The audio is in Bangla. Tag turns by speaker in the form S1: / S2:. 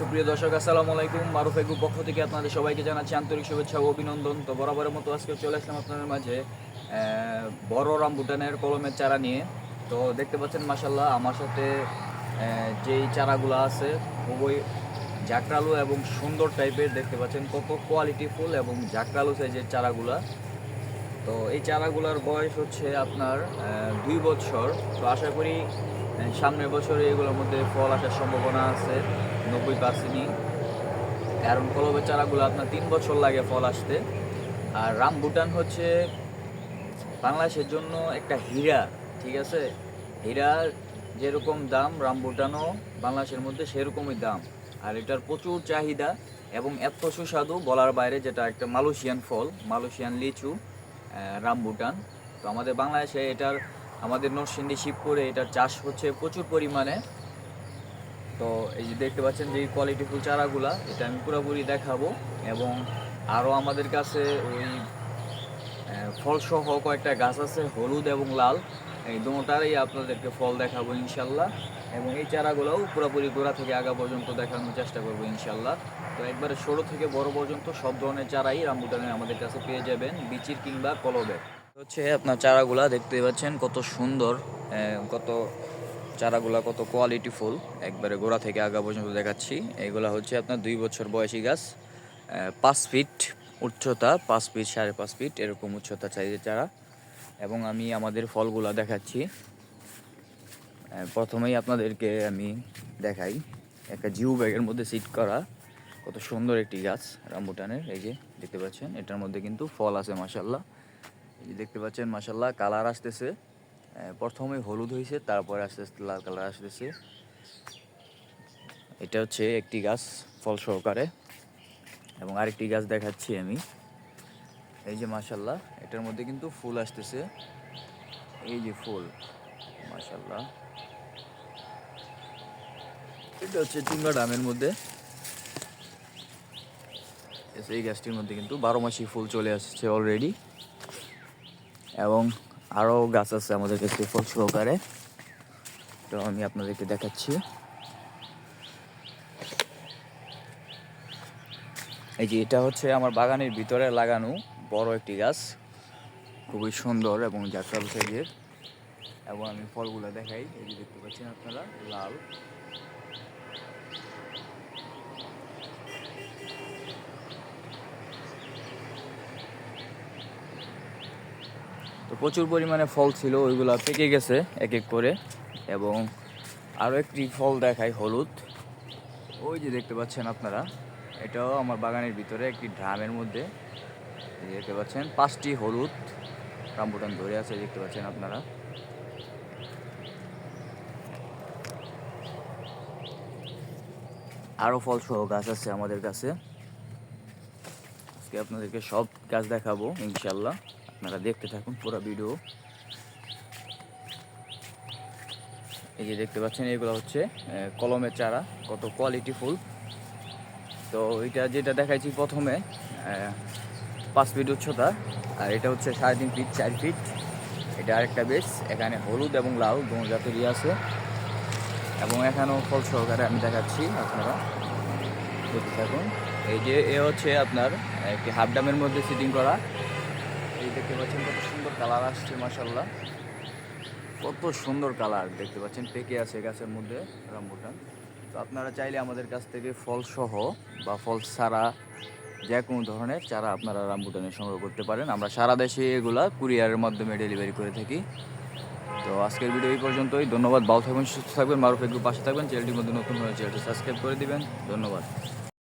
S1: সুপ্রিয় দর্শক, আসসালামু আলাইকুম। মারুফ এগু পক্ষ থেকে আপনাদের সবাইকে জানাচ্ছি আন্তরিক শুভেচ্ছা ও অভিনন্দন। তো বরাবরের মতো আজকে চলে আসলাম আপনাদের মাঝে বড় রামবুটানের কলমের চারা নিয়ে। তো দেখতে পাচ্ছেন মাসাল্লাহ আমার সাথে যেই চারাগুলো আছে, খুবই জাকরালু এবং সুন্দর টাইপের, দেখতে পাচ্ছেন কত কোয়ালিটি ফুল এবং জাকরালু সাইজের চারাগুলা। তো এই চারাগুলোর বয়স হচ্ছে আপনার দুই বছর তো আশা করি সামনের বছরে এগুলোর মধ্যে ফল আসার সম্ভাবনা আছে, নব্বই পার্সেন্টই। কারণ কলবের চারাগুলো আপনার তিন বছর লাগে ফল আসতে। আর রামবুটান হচ্ছে বাংলাদেশের জন্য একটা হীরা, ঠিক আছে? হীরা যেরকম দাম রামবুটানও বাংলাদেশের মধ্যে সেরকমই দাম। আর এটার প্রচুর চাহিদা এবং এত সুস্বাদু বলার বাইরে যেটা একটা মালয়েশিয়ান ফল, মালয়েশিয়ান লিচু রামবুটান তো আমাদের বাংলাদেশে এটার আমাদের নরসিংদী শিবপুরে এটা চাষ হচ্ছে প্রচুর পরিমাণে। তো এই যে দেখতে পাচ্ছেন যে কোয়ালিটি ফুল চারাগুলা, এটা আমি পুরোপুরি দেখাবো। এবং আরও আমাদের কাছে ওই ফলসহ কয়েকটা গাছ আছে, হলুদ এবং লাল। এই দুটারই আপনাদেরকে ফল দেখাবো ইনশাল্লাহ। এবং এই চারাগুলোও পুরোপুরি গোড়া থেকে আগা পর্যন্ত দেখানোর চেষ্টা করব ইনশাল্লাহ। তো একবারে ষোলো থেকে বড় পর্যন্ত সব ধরনের চারাই রামবুটানে আমাদের কাছে পেয়ে যাবেন, বিচির কিংবা কলবের। হচ্ছে আপনার চারাগুলা দেখতে পাচ্ছেন, কত সুন্দর কত চারাগুলা কত কোয়ালিটি ফুল একবারে গোড়া থেকে আগা পর্যন্ত দেখাচ্ছি। এইগুলা হচ্ছে আপনার দুই বছর বয়সী গাছ পাঁচ ফিট উচ্চতা, পাঁচ ফিট সাড়ে পাঁচ ফিট এরকম উচ্চতা চাইছে চারা। এবং আমি আমাদের ফলগুলা দেখাচ্ছি। প্রথমেই আপনাদেরকে আমি দেখাই, একটা জিও ব্যাগের মধ্যে সিট করা কত সুন্দর একটি গাছ, রামবুটানের, এই যে, দেখতে পাচ্ছেন, এটার মধ্যে কিন্তু ফল আছে মাসাল্লাহ দেখতে পাচ্ছেন মাসাল্লাহ কালার আসতেছে। প্রথমে হলুদ হয়েছে তারপরে আস্তে আস্তে লাল কালার আসতেছে। এটা হচ্ছে একটি গাছ ফল সহকারে। এবং আরেকটি গাছ দেখাচ্ছি আমি। এই যে মাসাল্লাহ এটার মধ্যে কিন্তু ফুল আসতেছে। এই যে ফুল মাসাল্লাহ এটা হচ্ছে চুঙ্গা ডামের মধ্যে। এই গাছটির মধ্যে কিন্তু বারো মাসি ফুল চলে আসছে অলরেডি। এবং আরও গাছ আছে আমাদের কাছে ফল সহকারে। তো আমি আপনাদেরকে দেখাচ্ছি। এই যে এটা হচ্ছে আমার বাগানের ভিতরে লাগানো বড় একটি গাছ। খুবই সুন্দর এবং জাকরাল সাইজের। এবং আমি ফলগুলো দেখাই। এই যে দেখতে পাচ্ছেন আপনারা, লাল। তো প্রচুর পরিমাণে ফল ছিল, ওইগুলো পেকে গেছে এক এক করে। এবং আরও একটি ফল দেখাই হলুদ। ওই যে দেখতে পাচ্ছেন আপনারা, এটাও আমার বাগানের ভিতরে একটি ড্রামের মধ্যে। দেখতে পাচ্ছেন, পাঁচটি হলুদ রামবুটান ধরে আছে দেখতে পাচ্ছেন আপনারা। আরও ফল সহ গাছ আছে আমাদের কাছে। আজকে আপনাদেরকে সব গাছ দেখাবো, ইনশাল্লাহ। আপনারা দেখতে থাকুন পুরো ভিডিও। এই যে দেখতে পাচ্ছেন, এগুলো হচ্ছে কলমের চারা, কত কোয়ালিটি ফুল। তো এটা যেটা দেখাইছি প্রথমে পাঁচ ফিট উচ্চতা, আর এটা হচ্ছে সাড়ে তিন ফিট চার ফিট এটা আরেকটা বেশ এখানে হলুদ এবং লাল দোনো জাতেরই আছে। এবং এখানেও ফল সহকারে আমি দেখাচ্ছি আপনারা, দেখতে থাকুন। এই যে এ হচ্ছে আপনার একটি হাফ ডামের মধ্যে সিটিং করা। এই দেখতে পাচ্ছেন কত সুন্দর কালার আসছে মাসাল্লাহ কত সুন্দর কালার দেখতে পাচ্ছেন, পেকে আছে গাছের মধ্যে রামবুটান। তো আপনারা চাইলে আমাদের কাছ থেকে ফল সহ বা ফল ছাড়া যে কোনো ধরনের চারা আপনারা রামবুটানে সংগ্রহ করতে পারেন। আমরা সারা দেশে এগুলা কুরিয়ারের মাধ্যমে ডেলিভারি করে থাকি। তো আজকের ভিডিও এই পর্যন্তই। ধন্যবাদ, ভালো থাকবেন, সুস্থ থাকবেন, মারুফ একটু পাশে থাকবেন। চ্যানেলটির মধ্যে নতুন হয়ে চ্যানেলটি সাবস্ক্রাইব করে দিবেন। ধন্যবাদ।